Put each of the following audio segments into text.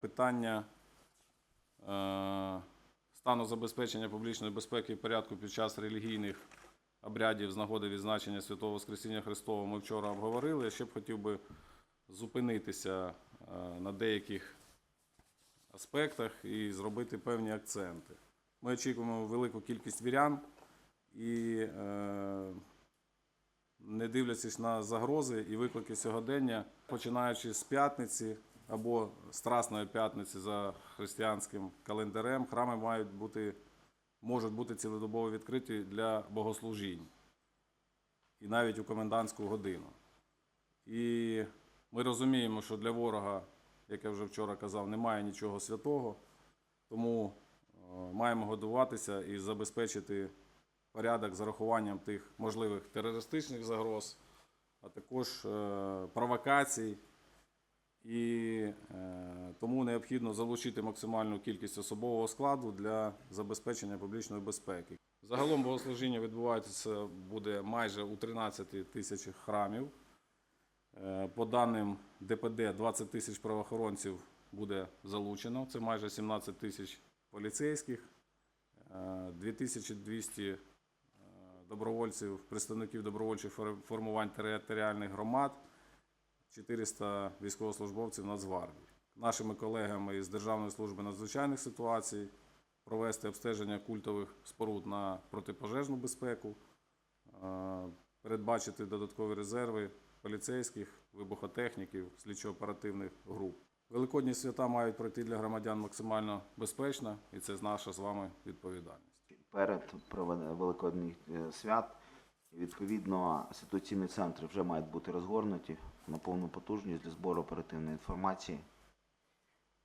Питання е, стану забезпечення публічної безпеки і порядку під час релігійних обрядів з нагоди відзначення Святого Воскресіння Христового ми вчора обговорили. Я ще б хотів би зупинитися е, на деяких аспектах і зробити певні акценти. Ми очікуємо велику кількість вірян і, е, не дивлячись на загрози і виклики сьогодення, починаючи з п'ятниці або Страсної п'ятниці за християнським календарем, храми мають бути, можуть бути цілодобово відкриті для богослужінь і навіть у комендантську годину. І ми розуміємо, що для ворога, як я вже вчора казав, немає нічого святого, тому е, маємо годуватися і забезпечити порядок з урахуванням тих можливих терористичних загроз, а також е, провокацій. І е, тому необхідно залучити максимальну кількість особового складу для забезпечення публічної безпеки. Загалом богослужіння відбувається буде майже у 13 тисячах храмів. Е, По даним ДПД, 20 тисяч правоохоронців буде залучено. Це майже 17 тисяч поліцейських, е, 2200 е, добровольців, представників добровольчих формувань територіальних громад, 400 військовослужбовців Нацгвардії. Нашими колегами із Державної служби надзвичайних ситуацій провести обстеження культових споруд на протипожежну безпеку, е, передбачити додаткові резерви поліцейських, вибухотехніків, слідчо-оперативних груп. Великодні свята мають пройти для громадян максимально безпечно, і це наша з вами відповідальність. перед Великодних е, свят. Відповідно, ситуаційні центри вже мають бути розгорнуті на повну потужність для збору оперативної інформації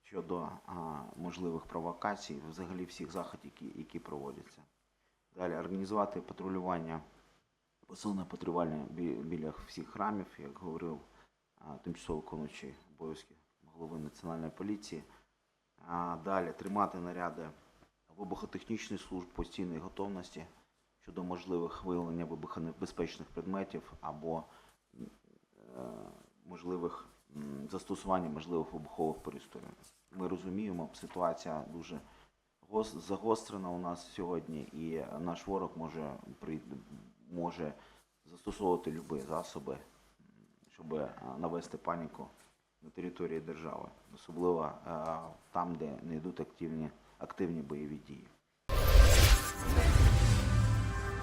щодо а, можливих провокацій, взагалі всіх заходів, які, які проводяться. Далі організувати патрулювання, посилене патрулювання бі- біля всіх храмів, як говорив а, тимчасово виконуючий обов'язки голови національної поліції. А, далі тримати наряди вибухотехнічних служб постійної готовності щодо можливих виявлення вибухонебезпечних предметів або е, можливих застосування можливих вибухових пристроїв. Ми розуміємо, ситуація дуже гос- загострена у нас сьогодні, і наш ворог може може застосовувати будь-які засоби, щоб е, навести паніку на території держави, особливо е, там, де не йдуть активні, активні бойові дії.